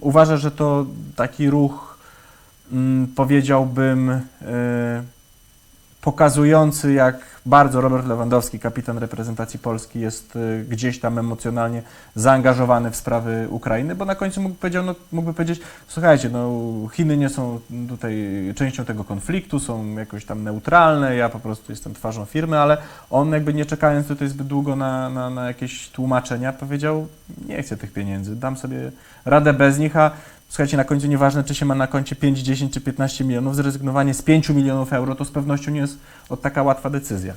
Uważa, że to taki ruch, mm, powiedziałbym, y, pokazujący, jak bardzo Robert Lewandowski, kapitan reprezentacji Polski, jest y, gdzieś tam emocjonalnie zaangażowany w sprawy Ukrainy, bo na końcu mógł, powiedział, no, mógłby powiedzieć, słuchajcie, no, Chiny nie są tutaj częścią tego konfliktu, są jakoś tam neutralne, ja po prostu jestem twarzą firmy, ale on jakby nie czekając tutaj zbyt długo na, na, na jakieś tłumaczenia, powiedział, nie chcę tych pieniędzy, dam sobie radę bez nich, a Słuchajcie, na końcu nieważne, czy się ma na koncie 5, 10 czy 15 milionów, zrezygnowanie z 5 milionów euro to z pewnością nie jest od taka łatwa decyzja.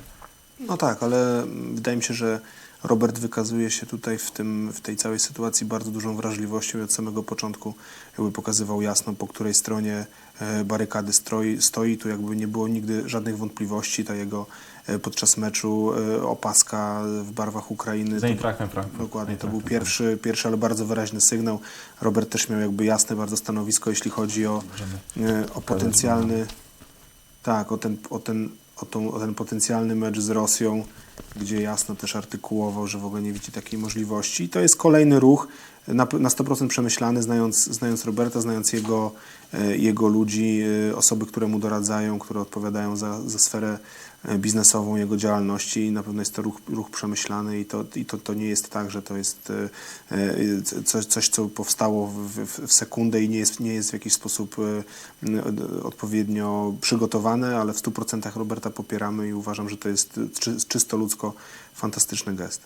No tak, ale wydaje mi się, że Robert wykazuje się tutaj w, tym, w tej całej sytuacji bardzo dużą wrażliwością i od samego początku jakby pokazywał jasno, po której stronie e, barykady stroi, stoi. Tu jakby nie było nigdy żadnych wątpliwości. Ta jego e, podczas meczu e, opaska w barwach Ukrainy. Z Eintrachtem Frankfurt. Dokładnie, to był pierwszy, pierwszy, ale bardzo wyraźny sygnał. Robert też miał jakby jasne bardzo stanowisko, jeśli chodzi o, o potencjalny, tak, o ten, o, ten, o, tą, o ten potencjalny mecz z Rosją, gdzie jasno też artykułował, że w ogóle nie widzi takiej możliwości. I to jest kolejny ruch na, na 100% przemyślany, znając, znając Roberta, znając jego, e, jego ludzi, e, osoby, które mu doradzają, które odpowiadają za, za sferę e, biznesową jego działalności i na pewno jest to ruch, ruch przemyślany i, to, i to, to nie jest tak, że to jest coś, coś co powstało w, w, sekundę i nie jest, nie jest w jakiś sposób odpowiednio przygotowane, ale w 100% Roberta popieramy i uważam, że to jest czy, czysto ludzko fantastyczny gest.